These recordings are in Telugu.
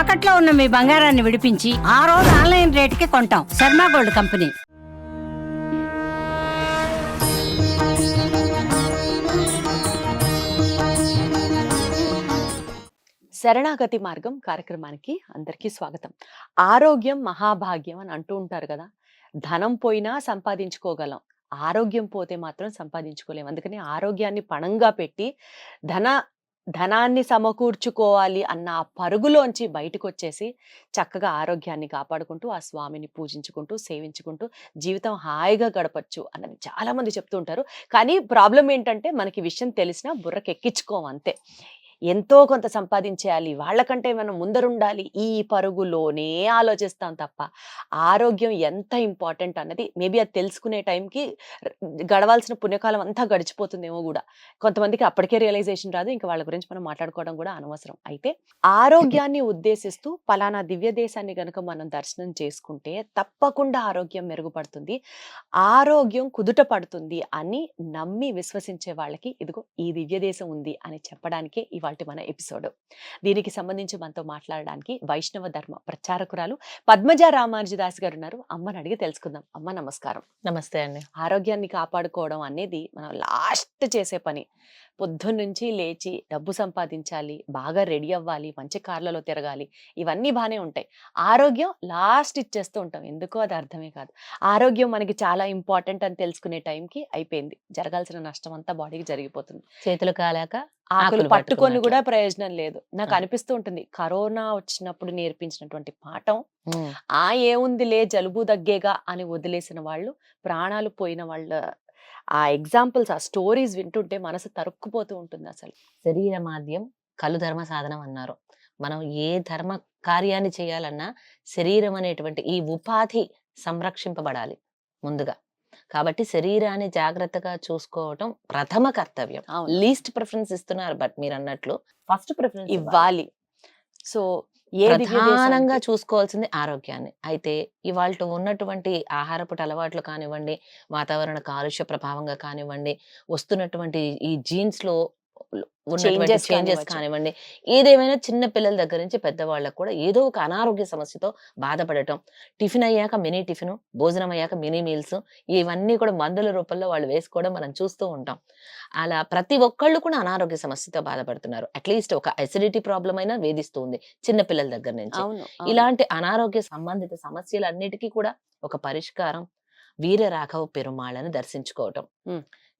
తాకట్లో ఉన్న మీ బంగారాన్ని విడిపించి ఆ రోజు ఆన్లైన్ రేటుకి కొంటాం. Sharma gold company. శరణాగతి మార్గం కార్యక్రమానికి అందరికీ స్వాగతం. ఆరోగ్యం మహాభాగ్యం అని అంటూ ఉంటారు కదా. ధనం పోయినా సంపాదించుకోగలం. ఆరోగ్యం పోతే మాత్రం సంపాదించుకోలేము అందుకని ఆరోగ్యాన్ని పణంగా పెట్టి ధన ధనాన్ని సమకూర్చుకోవాలి అన్న ఆ పరుగులోంచి బయటకు వచ్చేసి చక్కగా ఆరోగ్యాన్ని కాపాడుకుంటూ ఆ స్వామిని పూజించుకుంటూ సేవించుకుంటూ జీవితం హాయిగా గడపచ్చు అన్నది చాలామంది చెప్తూ ఉంటారు కానీ ప్రాబ్లం ఏంటంటే మనకి విషయం తెలిసినా బుర్రకెక్కించుకోం అంతే. ఎంతో కొంత సంపాదించేయాలి. వాళ్ళకంటే మనం ముందరుండాలి. ఈ పరుగులోనే ఆలోచిస్తాం తప్ప. ఆరోగ్యం ఎంత ఇంపార్టెంట్ అన్నది మేబీ అది తెలుసుకునే టైంకి గడవాల్సిన పుణ్యకాలం అంతా గడిచిపోతుందేమో కూడా. కొంతమందికి అప్పటికే రియలైజేషన్ రాదు. ఇంకా వాళ్ళ గురించి మనం మాట్లాడుకోవడం కూడా అనవసరం. అయితే ఆరోగ్యాన్ని ఉద్దేశిస్తూ పలానా దివ్య దేశాన్ని గనుక మనం దర్శనం చేసుకుంటే తప్పకుండా ఆరోగ్యం మెరుగుపడుతుంది. ఆరోగ్యం కుదుట పడుతుంది అని నమ్మి విశ్వసించే వాళ్ళకి ఇదిగో ఈ దివ్య దేశం ఉంది అని చెప్పడానికే ఇవాళ మన ఎపిసోడ్. దీనికి సంబంధించి మనతో మాట్లాడడానికి వైష్ణవ ధర్మ ప్రచారకురాలు పద్మజ రామానుజదాస్ గారు ఉన్నారు అమ్మని అడిగి తెలుసుకుందాం. అమ్మ నమస్కారం. నమస్తే అండి. ఆరోగ్యాన్ని కాపాడుకోవడం అనేది మనం లాస్ట్ చేసే పని. పొద్దున్నుంచి లేచి డబ్బు సంపాదించాలి బాగా రెడీ అవ్వాలి మంచి కార్లలో తిరగాలి ఇవన్నీ బాగానే ఉంటాయి. ఆరోగ్యం లాస్ట్ ఇచ్చేస్తూ ఉంటాం. ఎందుకో అది అర్థమే కాదు. ఆరోగ్యం మనకి చాలా ఇంపార్టెంట్ అని తెలుసుకునే టైంకి అయిపోయింది. జరగాల్సిన నష్టం అంతా బాడీకి జరిగిపోతుంది. చేతులు కాలాక ఆకులు పట్టుకొని. కూడా ప్రయోజనం లేదు. నాకు. అనిపిస్తూ ఉంటుంది కరోనా వచ్చినప్పుడు నేర్పించినటువంటి పాఠం ఆ ఏముందిలే జలుబు దగ్గేగా అని వదిలేసిన వాళ్ళు ప్రాణాలు పోయిన వాళ్ళ ఆ ఎగ్జాంపుల్స్ ఆ స్టోరీస్ వింటుంటే మనసు తరుక్కుపోతూ ఉంటుంది అసలు. శరీర మాధ్యం కలు ధర్మ సాధనం అన్నారు. మనం ఏ ధర్మ కార్యాన్ని చేయాలన్నా శరీరం అనేటువంటి ఈ ఉపాధి సంరక్షింపబడాలి ముందుగా. కాబట్టి శరీరాన్ని జాగ్రత్తగా చూసుకోవటం ప్రథమ కర్తవ్యం. లీస్ట్ ప్రిఫరెన్స్ ఇస్తున్నారు బట్ మీరు అన్నట్లు ఫస్ట్ ప్రిఫరెన్స్ ఇవ్వాలి. సో ప్రధానంగా చూసుకోవాల్సింది ఆరోగ్యాన్ని. అయితే ఇవాళ ఉన్నటువంటి ఆహారపు అలవాట్లు కానివ్వండి వాతావరణ కాలుష్య ప్రభావంగా కానివ్వండి వస్తున్నటువంటి ఈ జీన్స్ చేంజెస్ కానివ్వచ్చు. కానివ్వండి ఏదేమైనా చిన్న పిల్లల దగ్గర నుంచి పెద్దవాళ్ళకు కూడా ఏదో ఒక అనారోగ్య సమస్యతో బాధపడటం టిఫిన్ అయ్యాక మినీ టిఫిన్ భోజనం అయ్యాక మినీ మీల్స్ ఇవన్నీ కూడా మందుల రూపంలో వాళ్ళు వేసుకోవడం మనం చూస్తూ ఉంటాం అలా ప్రతి ఒక్కళ్ళు కూడా అనారోగ్య సమస్యతో బాధపడుతున్నారు అట్లీస్ట్ ఒక అసిడిటీ ప్రాబ్లం అయినా వేధిస్తుంది చిన్న పిల్లల దగ్గర నుంచి. ఇలాంటి అనారోగ్య సంబంధిత సమస్యలన్నిటికీ కూడా ఒక పరిష్కారం వీర రాఘవ పెరుమాళని దర్శించుకోవటం.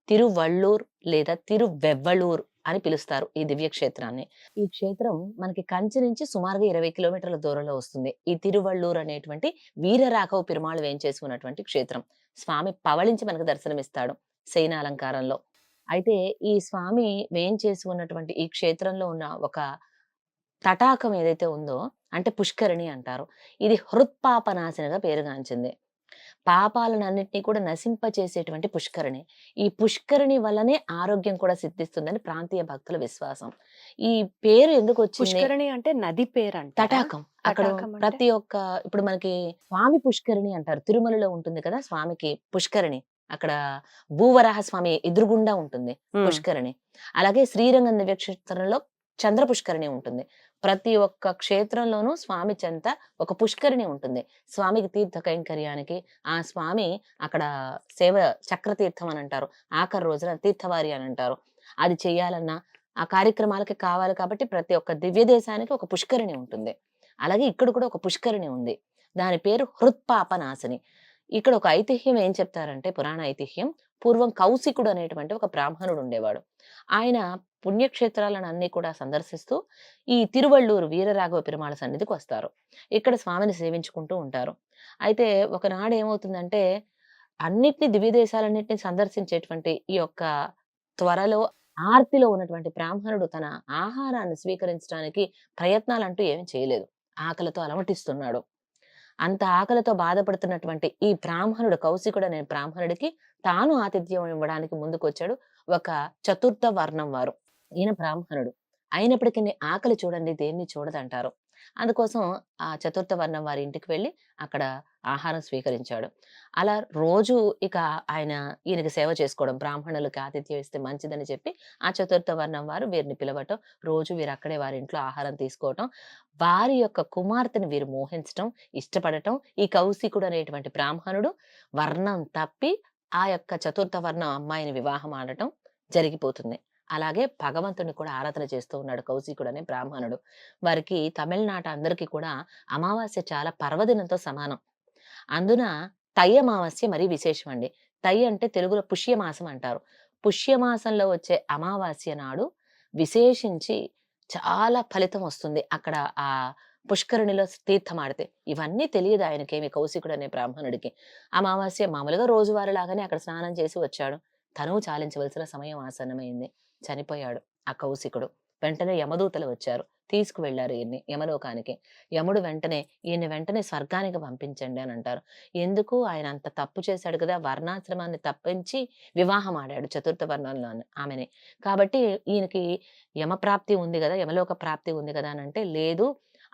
తిరువళ్ళూర్ లేదా తిరువెవ్వళూర్ అని పిలుస్తారు ఈ దివ్య క్షేత్రాన్ని ఈ క్షేత్రం మనకి కంచి నుంచి సుమారుగా ఇరవై కిలోమీటర్ల దూరంలో వస్తుంది. ఈ తిరువళ్ళూరు అనేటువంటి వీర రాఘవ పెరుమాళ్ వేయించేసి ఉన్నటువంటి క్షేత్రం. స్వామి పవళించి మనకు దర్శనమిస్తాడు శయన అలంకారంలో అయితే ఈ స్వామి వేయించేసి ఉన్నటువంటి ఈ క్షేత్రంలో ఉన్న ఒక తటాకం ఏదైతే ఉందో అంటే పుష్కరిణి అంటారు ఇది హృత్పాపనాశనగా పేరుగాంచింది. పాపాలన్నింటినీ కూడా నశింపచేసేటువంటి పుష్కరిణి. ఈ పుష్కరిణి వల్లనే ఆరోగ్యం కూడా సిద్ధిస్తుందని ప్రాంతీయ భక్తుల విశ్వాసం. ఈ పేరు ఎందుకు వచ్చింది? పుష్కరిణి అంటే నది పేరు అంట తటాకం అక్కడ? ప్రతి ఒక్క ఇప్పుడు మనకి స్వామి పుష్కరిణి అంటారు. తిరుమలలో ఉంటుంది కదా స్వామికి పుష్కరిణి. అక్కడ భూవరాహ స్వామి ఎదురుగుండా ఉంటుంది పుష్కరిణి. అలాగే శ్రీరంగం దివ్య క్షేత్రంలో చంద్ర పుష్కరిణి ఉంటుంది. ప్రతి ఒక్క క్షేత్రంలోనూ స్వామి చెంత ఒక పుష్కరిణి ఉంటుంది. స్వామికి తీర్థ కైంకర్యానికి ఆ స్వామి అక్కడ సేవ చక్రతీర్థం అని అంటారు. ఆఖరి రోజున తీర్థవారి అని అంటారు. అది చేయాలన్నా ఆ కార్యక్రమాలకి కావాలి కాబట్టి ప్రతి ఒక్క దివ్య దేశానికి ఒక పుష్కరిణి ఉంటుంది. అలాగే ఇక్కడ కూడా ఒక పుష్కరిణి ఉంది. దాని పేరు హృత్పాపనాశిని. ఇక్కడ ఒక ఐతిహ్యం ఏం చెప్తారంటే పురాణ ఐతిహ్యం పూర్వం కౌశికుడు అనేటువంటి ఒక బ్రాహ్మణుడు ఉండేవాడు. ఆయన పుణ్యక్షేత్రాలను అన్ని కూడా సందర్శిస్తూ ఈ తిరువళ్ళూరు వీరరాఘవ పెరుమాళ సన్నిధికి వస్తారు. ఇక్కడ స్వామిని సేవించుకుంటూ ఉంటారు. అయితే ఒకనాడు ఏమవుతుందంటే అన్నిటిని దివ్యదేశాలన్నింటినీ సందర్శించేటువంటి ఈ యొక్క త్వరలో ఆర్తిలో ఉన్నటువంటి బ్రాహ్మణుడు తన ఆహారాన్ని స్వీకరించడానికి ప్రయత్నాలంటూ ఏమీ చేయలేదు. ఆకలితో అలమటిస్తున్నాడు. అంత ఆకలితో బాధపడుతున్నటువంటి ఈ బ్రాహ్మణుడు కౌశికుడు అనే బ్రాహ్మణుడికి తాను ఆతిథ్యం ఇవ్వడానికి ముందుకొచ్చాడు ఒక చతుర్థ వర్ణం వారు. ఈయన బ్రాహ్మణుడు. అయినప్పటికీ ఆకలి చూడండి దేన్ని చూడదంటారు. అందుకోసం ఆ చతుర్థ వర్ణం వారి ఇంటికి వెళ్ళి అక్కడ ఆహారం స్వీకరించాడు. అలా రోజు ఇక ఆయన ఈయనకి సేవ చేసుకోవడం బ్రాహ్మణులకి ఆతిథ్యం ఇస్తే మంచిదని చెప్పి ఆ చతుర్థ వర్ణం వారు వీరిని పిలవటం రోజు వీరు అక్కడే వారి ఇంట్లో ఆహారం తీసుకోవటం వారి యొక్క కుమార్తెను వీరు మోహించటం ఇష్టపడటం ఈ కౌశికుడు అనేటువంటి బ్రాహ్మణుడు వర్ణం తప్పి ఆ యొక్క చతుర్థ వర్ణం అమ్మాయిని వివాహం ఆడటం జరిగిపోతుంది. అలాగే భగవంతుని కూడా ఆరాధన చేస్తూ ఉన్నాడు కౌశికుడు అనే బ్రాహ్మణుడు. వారికి తమిళనాట అందరికీ కూడా అమావాస్య చాలా పర్వదినంతో సమానం. అందున తై అమావాస్య మరీ విశేషం అండి తై అంటే తెలుగులో పుష్యమాసం అంటారు. పుష్యమాసంలో వచ్చే అమావాస్య నాడు విశేషించి చాలా ఫలితం వస్తుంది. అక్కడ ఆ పుష్కరిణిలో తీర్థం ఆడితే ఇవన్నీ తెలియదు ఆయనకేమి కౌశికుడు అనే బ్రాహ్మణుడికి. అమావాస్య మామూలుగా రోజువారి లాగానే అక్కడ స్నానం చేసి వచ్చాడు. తనువు చాలించవలసిన సమయం ఆసన్నమైంది. చనిపోయాడు ఆ కౌశికుడు. వెంటనే యమదూతలు వచ్చారు. తీసుకువెళ్ళారు ఈయన్ని యమలోకానికి. యముడు వెంటనే ఈయన్ని వెంటనే స్వర్గానికి పంపించండి అని అంటారు. ఎందుకు? ఆయన అంత తప్పు చేశాడు కదా వర్ణాశ్రమాన్ని తప్పించి వివాహం ఆడాడు చతుర్థ వర్ణంలో ఆమెని. కాబట్టి ఈయనకి యమప్రాప్తి ఉంది కదా యమలోక ప్రాప్తి ఉంది కదా అని అంటే లేదు.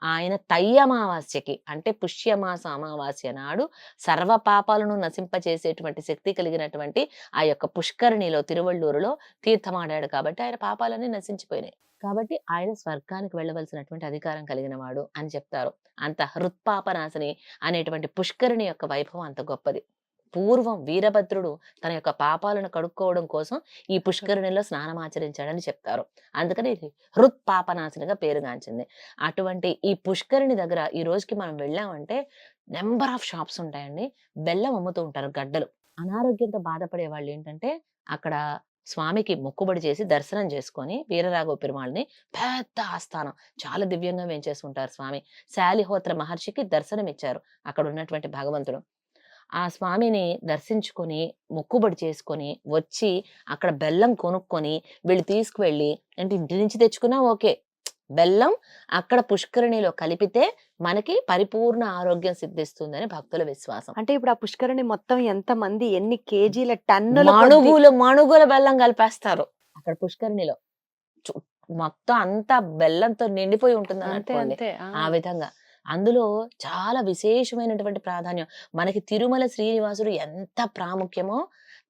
ఆయన తయ్య అమావాస్యకి అంటే పుష్యమాస అమావాస్య నాడు సర్వ పాపాలను నశింపచేసేటువంటి శక్తి కలిగినటువంటి ఆ యొక్క పుష్కరిణిలో తిరువళ్ళూరులో తీర్థమాడాడు కాబట్టి ఆయన పాపాలన్నీ నశించిపోయినాయి. కాబట్టి ఆయన స్వర్గానికి వెళ్ళవలసినటువంటి అధికారం కలిగిన వాడు అని చెప్తారు. అంత హృత్పాపనాశని అనేటువంటి పుష్కరిణి యొక్క వైభవం అంత గొప్పది. పూర్వం వీరభద్రుడు తన యొక్క పాపాలను కడుక్కోవడం కోసం ఈ పుష్కరిణిలో స్నానం ఆచరించాడని చెప్తారు. అందుకని ఇది హృత్పాపనాశనిగా పేరుగాంచింది. అటువంటి ఈ పుష్కరిణి దగ్గర ఈ రోజుకి మనం వెళ్ళామంటే నెంబర్ ఆఫ్ షాప్స్ ఉంటాయండి. బెల్లం అమ్ముతూ ఉంటారు గడ్డలు. అనారోగ్యంతో బాధపడే వాళ్ళు ఏంటంటే అక్కడ స్వామికి మొక్కుబడి చేసి దర్శనం చేసుకొని వీరరాఘవ పెరుమాళ్ళని పెద్ద ఆస్థానం చాలా దివ్యంగా వేంచేసుకుంటారు స్వామి. శాలిహోత్ర మహర్షికి దర్శనం ఇచ్చారు అక్కడ ఉన్నటువంటి భగవంతుడు. ఆ స్వామిని దర్శించుకొని మొక్కుబడి చేసుకొని వచ్చి అక్కడ బెల్లం కొనుక్కొని వీళ్ళు తీసుకువెళ్ళి అంటే ఇంటి నుంచి తెచ్చుకున్నా ఓకే. బెల్లం అక్కడ పుష్కరిణిలో కలిపితే మనకి పరిపూర్ణ ఆరోగ్యం సిద్ధిస్తుందని భక్తుల విశ్వాసం. అంటే ఇప్పుడు ఆ పుష్కరిణి మొత్తం ఎంత మంది ఎన్ని కేజీల టన్నుల మణుగులు మణుగుల బెల్లం కలిపేస్తారు అక్కడ పుష్కరిణిలో. మొత్తం అంతా బెల్లంతో నిండిపోయి ఉంటుంది. ఆ విధంగా. అందులో చాలా విశేషమైనటువంటి ప్రాధాన్యం. మనకి తిరుమల శ్రీనివాసుడు ఎంత ప్రాముఖ్యమో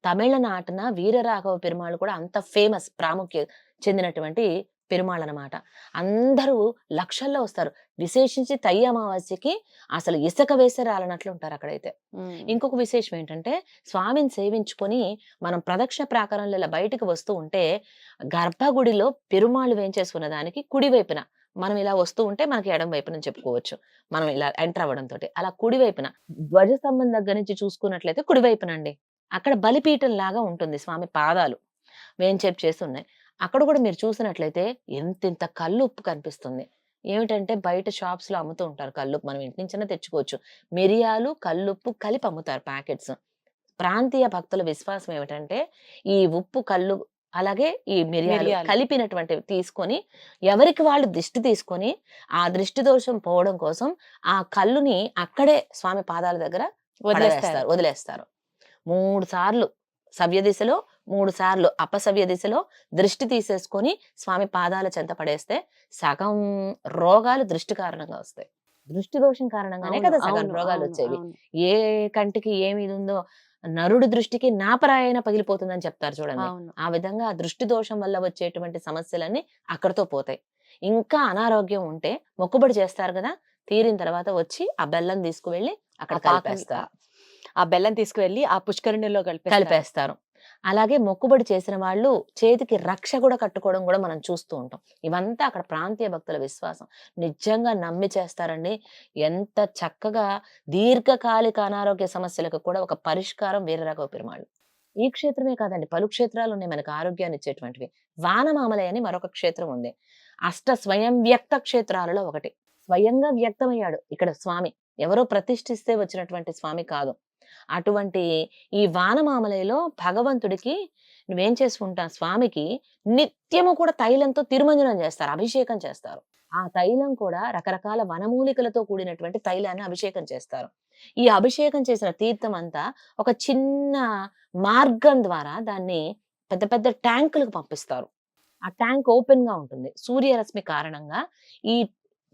తమిళనాటున వీరరాఘవ పెరుమాళ్ళు కూడా అంత ఫేమస్ ప్రాముఖ్య చెందినటువంటి పెరుమాళ్ అన్నమాట. అందరూ లక్షల్లో వస్తారు. విశేషించి తయ్య అమావాస్యకి అసలు ఇసుక వేసే రాలనట్లు ఉంటారు అక్కడైతే. ఇంకొక విశేషం ఏంటంటే స్వామిని సేవించుకొని మనం ప్రదక్షిణ ప్రాకారంలో బయటకు వస్తూ ఉంటే గర్భగుడిలో పెరుమాళ్ళు వేంచేసుకున్న దానికి కుడి వైపున మనం ఇలా వస్తూ ఉంటే మనకి ఎడం వైపున చెప్పుకోవచ్చు. మనం ఇలా ఎంటర్ అవ్వడం తోటి. అలా కుడి వైపున. ధ్వజస్తంభం దగ్గర నుంచి చూసుకున్నట్లయితే కుడి వైపునండి. అక్కడ బలిపీఠం లాగా ఉంటుంది స్వామి పాదాలు. వేంచేపు చేసి చేస్తున్నాయి. అక్కడ కూడా మీరు చూసినట్లయితే ఎంత ఇంత ఉప్పు కనిపిస్తుంది. ఏమిటంటే బయట షాప్స్లో అమ్ముతూ ఉంటారు కల్లుప్పు. మనం ఇంటి నుంచైనా తెచ్చుకోవచ్చు. మిరియాలు కల్లుప్పు కలిపి అమ్ముతారు ప్యాకెట్స్. ప్రాంతీయ భక్తుల విశ్వాసం ఏమిటంటే ఈ ఉప్పు కళ్ళు అలాగే ఈ మిరియాలు. కలిపినటువంటివి తీసుకొని ఎవరికి వాళ్ళు దిష్టి తీసుకొని ఆ దృష్టి దోషం పోవడం కోసం ఆ కళ్ళుని అక్కడే స్వామి పాదాల దగ్గర వదిలేస్తారు వదిలేస్తారు మూడు సార్లు సవ్య దిశలో మూడు సార్లు అపసవ్య దిశలో దృష్టి తీసేసుకొని స్వామి పాదాల చెంత పడేస్తే సగం రోగాలు దృష్టి కారణంగా వస్తాయి దృష్టి దోషం కారణంగానే కదా సగం రోగాలు వచ్చేవి. ఏ కంటికి ఏమి ఉందో నరుడి దృష్టికి నాపరాయన పగిలిపోతుందని చెప్తారు చూడండి. ఆ విధంగా ఆ దృష్టి దోషం వల్ల వచ్చేటువంటి సమస్యలన్నీ అక్కడతో పోతాయి. ఇంకా అనారోగ్యం ఉంటే మొక్కుబడి చేస్తారు కదా తీరిన తర్వాత వచ్చి ఆ బెల్లం తీసుకువెళ్ళి అక్కడ కలిపేస్తారు. ఆ బెల్లం తీసుకువెళ్ళి ఆ పుష్కరిణిలో కలిపి కలిపేస్తారు. అలాగే మొక్కుబడి చేసిన వాళ్ళు చేతికి రక్ష కూడా కట్టుకోవడం కూడా మనం చూస్తూ ఉంటాం. ఇవంతా అక్కడ ప్రాంతీయ భక్తుల విశ్వాసం. నిజంగా నమ్మి చేస్తారండి. ఎంత చక్కగా దీర్ఘకాలిక అనారోగ్య సమస్యలకు కూడా ఒక పరిష్కారం వీరరాఘవ పెరుమాళ్ళు. ఈ క్షేత్రమే కాదండి పలు క్షేత్రాలు ఉన్నాయి మనకు ఆరోగ్యాన్ని ఇచ్చేటువంటివి. వానమామలయ అని మరొక క్షేత్రం ఉంది. అష్ట స్వయం వ్యక్త క్షేత్రాలలో ఒకటి. స్వయంగా వ్యక్తమయ్యాడు ఇక్కడ స్వామి. ఎవరో ప్రతిష్ఠిస్తే వచ్చినటువంటి స్వామి కాదు. అటువంటి ఈ వానమామలయలో భగవంతుడికి నువ్వేం చేసుకుంటా స్వామికి నిత్యము కూడా తైలంతో తిరుమంజనం చేస్తారు అభిషేకం చేస్తారు. ఆ తైలం కూడా రకరకాల వనమూలికలతో కూడినటువంటి తైలాన్ని అభిషేకం చేస్తారు. ఈ అభిషేకం చేసిన తీర్థం అంతా ఒక చిన్న మార్గం ద్వారా దాన్ని పెద్ద పెద్ద ట్యాంకులకు పంపిస్తారు. ఆ ట్యాంక్ ఓపెన్గా ఉంటుంది. సూర్యరశ్మి కారణంగా ఈ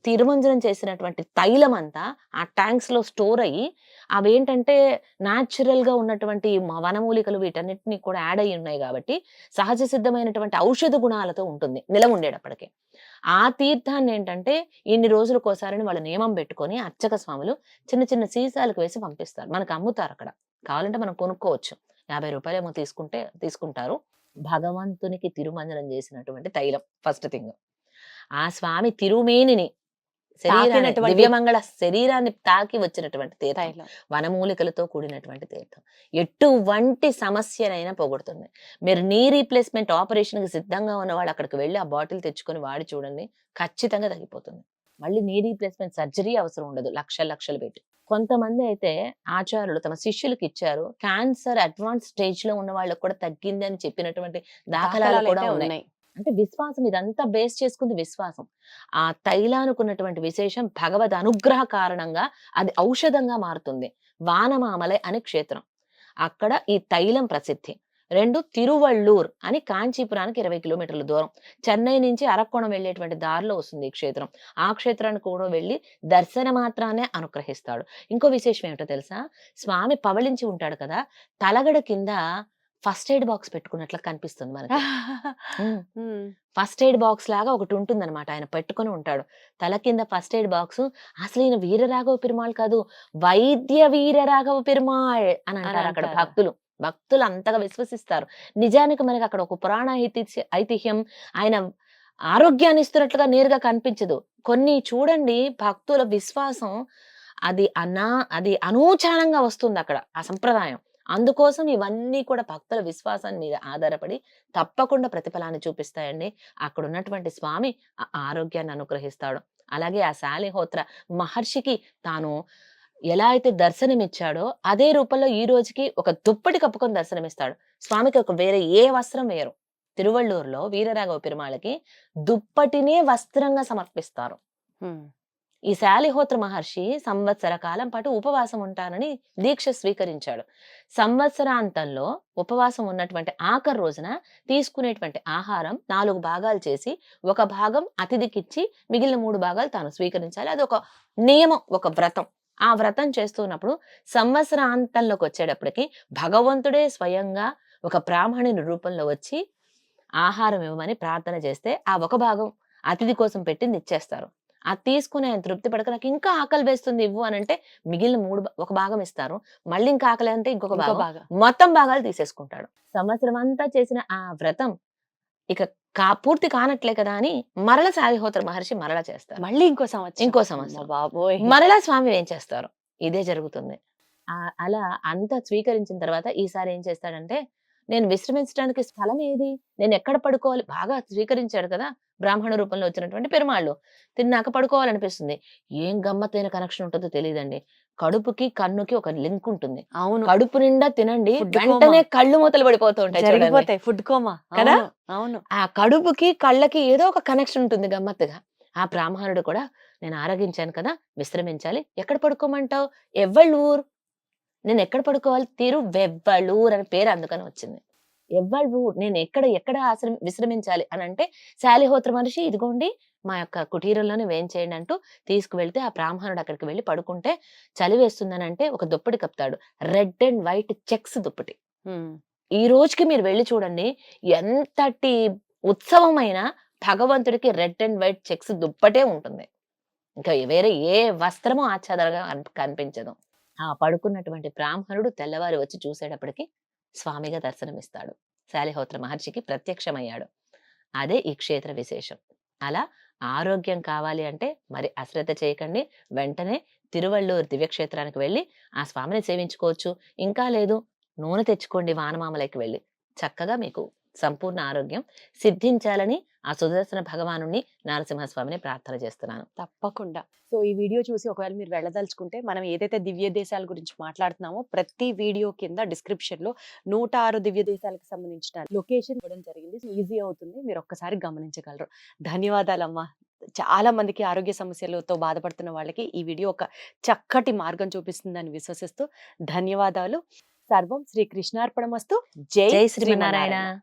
తిరుమంజనం చేసినటువంటి తైలం అంతా ఆ ట్యాంక్స్లో స్టోర్ అయ్యి అవి ఏంటంటే న్యాచురల్గా ఉన్నటువంటి వనమూలికలు వీటన్నిటిని కూడా యాడ్ అయ్యి ఉన్నాయి కాబట్టి సహజ సిద్ధమైనటువంటి ఔషధ గుణాలతో ఉంటుంది నిల ఉండేటప్పటికే. ఆ తీర్థాన్ని ఏంటంటే ఇన్ని రోజులకోసారని వాళ్ళ నియమం పెట్టుకొని అర్చక స్వాములు చిన్న చిన్న సీసాలకు వేసి పంపిస్తారు. మనకు అమ్ముతారు అక్కడ. కావాలంటే మనం కొనుక్కోవచ్చు. యాభై రూపాయలు ఏమో తీసుకుంటే తీసుకుంటారు. భగవంతునికి తిరుమంజనం చేసినటువంటి తైలం ఫస్ట్ థింగ్. ఆ స్వామి తిరుమేనిని శరీరాన్ని శరీరాన్ని తాకి వచ్చినటువంటి తీర్థం. వనమూలికలతో కూడినటువంటి తీర్థం. ఎటువంటి సమస్యనైనా పోగొడుతుంది. మీరు నీ రీప్లేస్మెంట్ ఆపరేషన్కి సిద్ధంగా ఉన్న వాళ్ళు అక్కడికి వెళ్ళి ఆ బాటిల్ తెచ్చుకొని వాడి చూడండి ఖచ్చితంగా తగ్గిపోతుంది. మళ్ళీ నీ రీప్లేస్మెంట్ సర్జరీ అవసరం ఉండదు లక్షలు లక్షలు పెట్టి. కొంతమంది అయితే ఆచార్యులు తమ శిష్యులకు ఇచ్చారు క్యాన్సర్ అడ్వాన్స్ స్టేజ్లో ఉన్న వాళ్ళకి కూడా తగ్గింది అని చెప్పినటువంటి దాఖలాలు కూడా ఉన్నాయి. అంటే విశ్వాసం ఇదంతా బేస్ చేసుకుంది విశ్వాసం. ఆ తైలానుకున్నటువంటి విశేషం భగవద్ అనుగ్రహ కారణంగా అది ఔషధంగా మారుతుంది. వానమామలై అనే క్షేత్రం. అక్కడ ఈ తైలం ప్రసిద్ధి. రెండు తిరువళ్ళూర్ అని కాంచీపురానికి ఇరవై కిలోమీటర్ల దూరం. చెన్నై నుంచి అరక్కోణం వెళ్ళేటువంటి దారిలో వస్తుంది ఈ క్షేత్రం. ఆ క్షేత్రానికి కూడా వెళ్ళి దర్శన మాత్రానే అనుగ్రహిస్తాడు. ఇంకో విశేషం ఏమిటో తెలుసా? స్వామి పవళించి ఉంటాడు కదా తలగడ కింద ఫస్ట్ ఎయిడ్ బాక్స్ పెట్టుకున్నట్లు కనిపిస్తుంది మనకి. ఫస్ట్ ఎయిడ్ బాక్స్ లాగా ఒకటి ఉంటుంది అనమాట ఆయన పెట్టుకొని ఉంటాడు. తల కింద ఫస్ట్ ఎయిడ్ బాక్స్. అసలు ఈయన వీరరాఘవ పెరుమాళ్ కాదు వైద్య వీరరాఘవ పెరుమాళ్ అని అంటారు అక్కడ. భక్తులు. భక్తులు అంతగా విశ్వసిస్తారు. నిజానికి మనకి అక్కడ ఒక పురాణ ఐతిహ్యం ఆయన ఆరోగ్యాన్ని ఇస్తున్నట్లుగా నేరుగా కనిపించదు. కొన్ని చూడండి భక్తుల విశ్వాసం అది అనా అది అనూచానంగా వస్తుంది అక్కడ ఆ సంప్రదాయం. అందుకోసం ఇవన్నీ కూడా భక్తుల విశ్వాసాన్ని మీద ఆధారపడి తప్పకుండా ప్రతిఫలాన్ని చూపిస్తాయండి. అక్కడ ఉన్నటువంటి స్వామి ఆ ఆరోగ్యాన్ని అనుగ్రహిస్తాడు. అలాగే ఆ శాలిహోత్ర మహర్షికి తాను ఎలా అయితే దర్శనమిచ్చాడో అదే రూపంలో ఈ రోజుకి ఒక దుప్పటి కప్పుకొని దర్శనమిస్తాడు. స్వామికి ఒక వేరే ఏ వస్త్రం వేయరు తిరువళ్ళూరులో వీరరాఘవ పెరుమాళకి దుప్పటినే వస్త్రంగా సమర్పిస్తారు. ఈ శాలిహోత్ర మహర్షి సంవత్సర కాలం పాటు ఉపవాసం ఉంటానని దీక్ష స్వీకరించాడు. సంవత్సరాంతంలో ఉపవాసం ఉన్నటువంటి ఆఖరి రోజున తీసుకునేటువంటి ఆహారం నాలుగు భాగాలు చేసి ఒక భాగం అతిథికిచ్చి మిగిలిన మూడు భాగాలు తాను స్వీకరించాలి. అది ఒక నియమం ఒక వ్రతం. ఆ వ్రతం చేస్తున్నప్పుడు సంవత్సరాంతంలోకి వచ్చేటప్పటికి భగవంతుడే స్వయంగా ఒక బ్రాహ్మణుని రూపంలో వచ్చి ఆహారం ఇవ్వమని ప్రార్థన చేస్తే ఆ ఒక భాగం అతిథి కోసం పెట్టింది ఇచ్చేస్తారు. అది తీసుకుని ఆయన తృప్తి పడక నాకు ఇంకా ఆకలి వేస్తుంది ఇవ్వు అని అంటే మిగిలిన మూడు ఒక భాగం ఇస్తారు. మళ్ళీ ఇంకా ఆకలి అంటే ఇంకొక ఇంకో భాగం. మొత్తం భాగాలు తీసేసుకుంటాడు. సంవత్సరం అంతా చేసిన ఆ వ్రతం ఇక కా పూర్తి కానట్లే కదా అని మరల సాగిహోత్ర మహర్షి మరల చేస్తారు. మళ్ళీ ఇంకో సంవత్సరం. ఇంకో సంవత్సరం. బాబోయ్. మరలా స్వామి ఏం చేస్తారు? ఇదే జరుగుతుంది. ఆ అలా అంతా స్వీకరించిన తర్వాత ఈసారి ఏం చేస్తాడంటే నేను విశ్రమించడానికి స్థలం ఏది? నేను ఎక్కడ పడుకోవాలి? బాగా స్వీకరించాడు కదా బ్రాహ్మణ రూపంలో వచ్చినటువంటి పెరుమాళ్ళు. తిన్నాక పడుకోవాలనిపిస్తుంది. ఏం గమ్మత్తైన కనెక్షన్ ఉంటుందో తెలియదండి. కడుపుకి కన్నుకి ఒక లింక్ ఉంటుంది. అవును. కడుపు నిండా తినండి వెంటనే. కళ్ళు మూతలు పడిపోతూ ఉంటాయి ఫుడ్ కోమా. కదా? అవును. ఆ కడుపుకి కళ్ళకి ఏదో ఒక కనెక్షన్ ఉంటుంది గమ్మత్తుగా. ఆ బ్రాహ్మణుడు కూడా నేను ఆరగించాను కదా విశ్రమించాలి. ఎక్కడ పడుకోమంటావు? ఎవ్వళ్ళూర్? నేను ఎక్కడ పడుకోవాలి? తీరు వెవ్వళూర్ అని పేరు అందుకని వచ్చింది. ఎవ్వళ్ళూర్ నేను ఎక్కడ ఎక్కడ ఆశ్రమ విశ్రమించాలి అని అంటే శాలిహోత్ర మనిషి ఇదిగోండి మా యొక్క కుటీరంలోనే వేం చేయండి అంటూ తీసుకువెళ్తే ఆ బ్రాహ్మణుడు అక్కడికి వెళ్ళి పడుకుంటే చలి వేస్తుందని అంటే ఒక దుప్పటి కప్తాడు. రెడ్ అండ్ వైట్ చెక్స్ దుప్పటి. ఈ రోజుకి మీరు వెళ్ళి చూడండి ఎంతటి ఉత్సవమైన భగవంతుడికి రెడ్ అండ్ వైట్ చెక్స్ దుప్పటే ఉంటుంది. ఇంకా వేరే ఏ వస్త్రము ఆచ్ఛాదనగా అన్- కనిపించదు. ఆ పడుకున్నటువంటి బ్రాహ్మణుడు తెల్లవారి వచ్చి చూసేటప్పటికి స్వామిగా దర్శనమిస్తాడు. శాలిహోత్ర మహర్షికి ప్రత్యక్షమయ్యాడు. అదే ఈ క్షేత్ర విశేషం. అలా ఆరోగ్యం కావాలి అంటే మరి అశ్రద్ధ చేయకండి. వెంటనే తిరువళ్ళూరు దివ్యక్షేత్రానికి వెళ్ళి ఆ స్వామిని సేవించుకోవచ్చు. ఇంకా లేదు నూనె తెచ్చుకోండి వానమామలకి వెళ్ళి. చక్కగా మీకు సంపూర్ణ ఆరోగ్యం సిద్ధించాలని ఆ సుదర్శన భగవాను నరసింహస్వామిని ప్రార్థన చేస్తున్నాను. తప్పకుండా. సో ఈ వీడియో చూసి ఒకవేళ మీరు వెళ్ళదలుచుకుంటే మనం ఏదైతే దివ్య దేశాల గురించి మాట్లాడుతున్నామో ప్రతి వీడియో కింద డిస్క్రిప్షన్లో నూట ఆరు దివ్య దేశాలకు సంబంధించిన లొకేషన్ ఇవ్వడం జరిగింది. ఈజీ అవుతుంది. మీరు ఒక్కసారి గమనించగలరు. ధన్యవాదాలమ్మా. చాలా మందికి ఆరోగ్య సమస్యలతో బాధపడుతున్న వాళ్ళకి ఈ వీడియో ఒక చక్కటి మార్గం చూపిస్తుందని విశ్వసిస్తూ ధన్యవాదాలు. సర్వం శ్రీ కృష్ణార్పణమస్తు. జై శ్రీమన్నారాయణ.